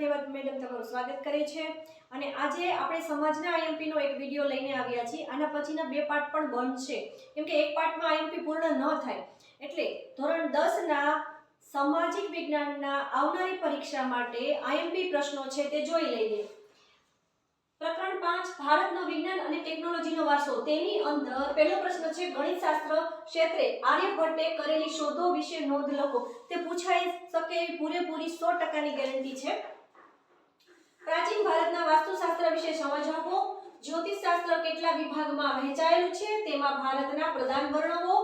Kathiawad madam તમારું સ્વાગત કરે છે. અને આજે આપણે સમાજના આઈએમપીનો એક વીડિયો લઈને આવ્યા છીએ. આના પછીના બે પાર્ટ પણ બનશે કેમ કે એક પાર્ટમાં આઈએમપી પૂર્ણ ન થાય. એટલે ધોરણ 10 ના સામાજિક વિજ્ઞાનના આવનારી પરીક્ષા માટે આઈએમપી પ્રશ્નો છે તે જોઈ લઈએ. પ્રકરણ પાંચ, ભારતનો વિજ્ઞાન અને ટેકનોલોજીનો વારસો. તેની અંદર પહેલો પ્રશ્ન છે, ગણિતશાસ્ત્ર ક્ષેત્રે આર્યભટ્ટે કરેલી શોધો વિશે નોંધ લખો. તે પૂછાઈ શકે પૂરેપૂરી સો ટકાની ગેરંટી છે. વિશે સમજ આપો. જ્યોતિષશાસ્ત્ર કેટલા વિભાગમાં વહેંચાયેલું છે તેમાં ભારતના પ્રધાન વર્ણવો,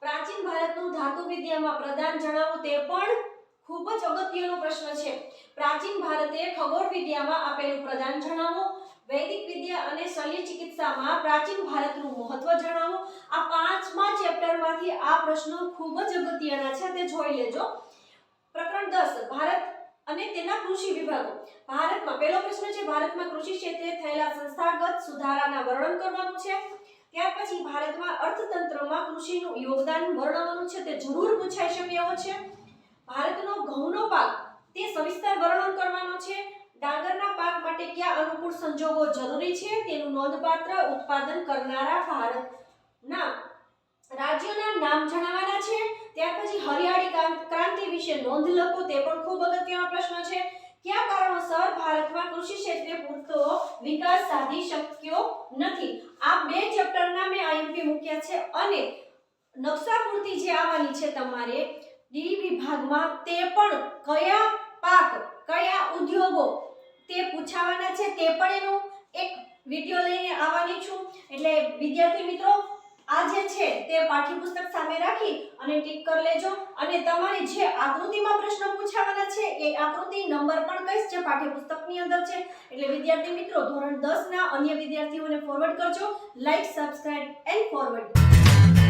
પ્રાચીન ભારતનું ધાતુ વિદ્યામાં પ્રદાન જણાવો તે પણ ખૂબ જ અગત્યનો પ્રશ્ન છે. પ્રાચીન ભારતે ખગોળ વિદ્યામાં આપેલું પ્રદાન જણાવો, વૈદિક વિદ્યા અને શલ્ય ચિકિત્સામાં પ્રાચીન ભારતનું મહત્વ જણાવો. આ પાંચમા ચેપ્ટરમાંથી આ પ્રશ્નો ખૂબ જ અગત્યના છે, તે જોઈ લેજો. અને તેના કૃષિ વિભાગો. ભારતમાં પહેલો પ્રશ્ન છે, ભારતમાં કૃષિ ક્ષેત્રે થયેલા સંસ્થાગત સુધારાના વર્ણન કરવાનું છે. ત્યાર પછી ભારતમાં અર્થતંત્રમાં કૃષિનું યોગદાન વર્ણવવાનું છે, તે જરૂર પૂછાઈ શકે એવો છે. ભારતનો ઘઉંનો પાક, તે સવિસ્તર વર્ણન કરવાનો છે. ડાંગરના પાક માટે કયા અનુકૂળ સંજોગો જરૂરી છે, તેનું નોંધપાત્ર ઉત્પાદન કરનારા ભારતના રાજ્યોના નામ જણાવવાના છે. ત્યાર પછી હરિયાળી ક્રાંત- વિશે નોંધ લખો, તે પણ ખૂબ અગત્યનો પ્રશ્ન છે કયા કારણોસર ભારતમાં કૃષિ ક્ષેત્રે પૂરતો વિકાસ સાધી શક્યો નથી. આ બે ચેપ્ટરના મેં આઈએમપી મૂક્યા છે અને નકશા પૂર્તિ જે આવવાની છે તમારે ડી વિભાગમાં તે પણ કયા પાક, કયા ઉદ્યોગો તે પૂછાવાના છે તે પણ એનું એક વીડિયો લઈને આવવાની છું. એટલે વિદ્યાર્થી મિત્રો આ જે છે તે પાઠ્યપુસ્તક સામે રાખી અને ટીક કરી લેજો. અને તમારે જે આકૃતિમાં પ્રશ્ન પૂછાવાના છે, એ આકૃતિ નંબર પણ કહીશ જે પાઠ્યપુસ્તકની અંદર છે. એટલે વિદ્યાર્થી મિત્રો, ધોરણ 10 ના અન્ય વિદ્યાર્થીઓને ફોરવર્ડ કરજો. Like subscribe and forward